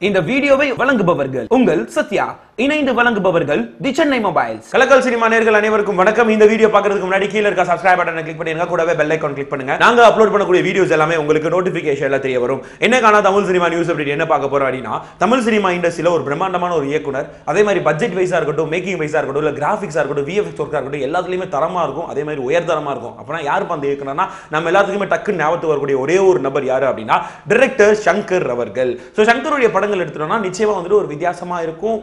இந்த வீடியோவை வழங்குபவர்கள் உங்கள் சத்யா இணைந்து வழங்குபவர்கள் தி சென்னை மொபைல்ஸ். கலக்கல் சினிமா நேர்கள் அனைவருக்கும் வணக்கம். இந்த வீடியோ பார்க்கறதுக்கு முன்னாடி கீழ இருக்க சப்ஸ்கிரைப் பட்டனை கிளிக் பண்ணிருங்க கூடவே பெல் ஐக்கான் கிளிக் பண்ணுங்க. நாங்க அப்லோட் பண்ணக்கூடிய வீடியோஸ் எல்லாமே உங்களுக்கு நோட்டிபிகேஷன்ல தெரிய வரும். என்ன காணா தமிழ் சினிமா நியூஸ் அப்படி என்ன பார்க்க போறோம் அப்படின்னா தமிழ் சினிமா இண்டஸ்ட்ரியில ஒரு பிரம்மாண்டமான ஒரு இயக்குனர் அதே மாதிரி பட்ஜெட் வைஸா இருக்கட்டும் மேக்கிங் வைஸா இருக்கட்டும் இல்ல கிராஃபிக்ஸா இருக்கட்டும் விஎஃப்எக்ஸ் ஒர்க்கா இருக்கட்டும் எல்லாத்துலயுமே தரமா இருக்கும். அதே மாதிரி உயர்தரமா இருக்கும். அப்படின்னா யார் அந்த இயக்குனர்னா நம்ம எல்லாத்துக்குமே டக்குன்னு ஞாபகத்துக்கு வரக்கூடிய ஒரே ஒரு நபர் யாரு அப்படின்னா டைரக்டர் சங்கர் அவர்கள். ஸோ சங்கருடைய படங்கள் எடுத்துட்டோம்னா நிச்சயமா வந்துட்டு ஒரு வித்தியாசமா இருக்கும்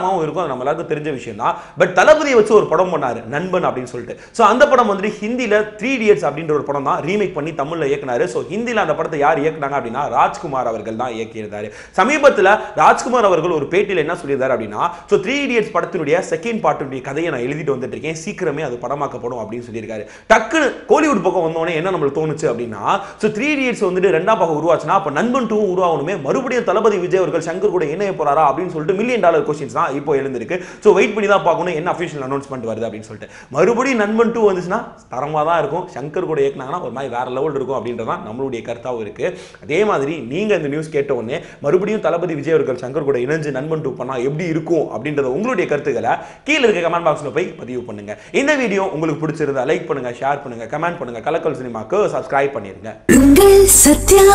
பிரம்மாண்டமாவும் இருக்கும் அது நம்ம எல்லாருக்கும் தெரிஞ்ச விஷயம் தான் பட் தளபதியை வச்சு ஒரு படம் பண்ணாரு நண்பன் அப்படின்னு சொல்லிட்டு. ஸோ அந்த படம் வந்துட்டு ஹிந்தியில் த்ரீ இடியட்ஸ் அப்படின்ற ஒரு படம் தான் ரீமேக் பண்ணி தமிழில் இயக்குனாரு. ஸோ ஹிந்தில அந்த படத்தை யார் இயக்குனாங்க அப்படின்னா ராஜ்குமார் அவர்கள் தான் இயக்கியிருந்தாரு. சமீபத்தில் ராஜ்குமார் அவர்கள் ஒரு பேட்டியில் என்ன சொல்லியிருந்தார் அப்படின்னா ஸோ த்ரீ இடியட்ஸ் படத்தினுடைய செகண்ட் பாட்டுடைய கதையை நான் எழுதிட்டு வந்துட்டு இருக்கேன் சீக்கிரமே அது படமாக்கப்படும் அப்படின்னு சொல்லியிருக்காரு. டக்குன்னு கோலிவுட் பக்கம் வந்தோடனே என்ன நம்மளுக்கு தோணுச்சு அப்படின்னா ஸோ த்ரீ இடியட்ஸ் வந்துட்டு ரெண்டாம் பாகம் உருவாச்சுன்னா அப்போ நண்பன் டூ உருவாகணுமே. மறுபடியும் தளபதி விஜய் அவர்கள் சங்கர் கூட இணைய போறாரா? அப்படின்னு சொல்லிட்டு மில்லியன் டாலர் கொஸ்டின்ஸ் தான் இப்போ எழுந்திருக்கு. ஸோ வெயிட் பண்ணி தான் பார்க்கணும் என்ன அஃபிஷியல் அனௌன்ஸ்மெண்ட் வருது அப்படின்னு சொல்லிட்டு. மறுபடியும் நண்பன் டூ வந்துச்சுன்னா தரமாக தான் இருக்கும். சங்கர் கூட இயக்குனாங்கன்னா ஒரு மாதிரி வேற லெவல் இருக்கும் அப்படின்றது தான் நம்மளுடைய கருத்தாகவும் இருக்கு. அதே மாதிரி நீங்கள் இந்த நியூஸ் கேட்ட உடனே மறுபடியும் தளபதி விஜய் அவர்கள் சங்கர் கூட இணைஞ்சு நண்பன் டூ பண்ணால் எப்படி இருக்கும் அப்படின்றத உங்களுடைய கருத்துக்களை கீழே இருக்க கமெண்ட் பாக்ஸில் போய் பதிவு பண்ணுங்க. இந்த வீடியோ உங்களுக்கு பிடிச்சிருந்தா லைக் பண்ணுங்க ஷேர் பண்ணுங்க கமெண்ட் பண்ணுங்க. கலக்கல் சினிமாக்கு சப்ஸ்கிரைப் பண்ணிருங்க. சத்யா.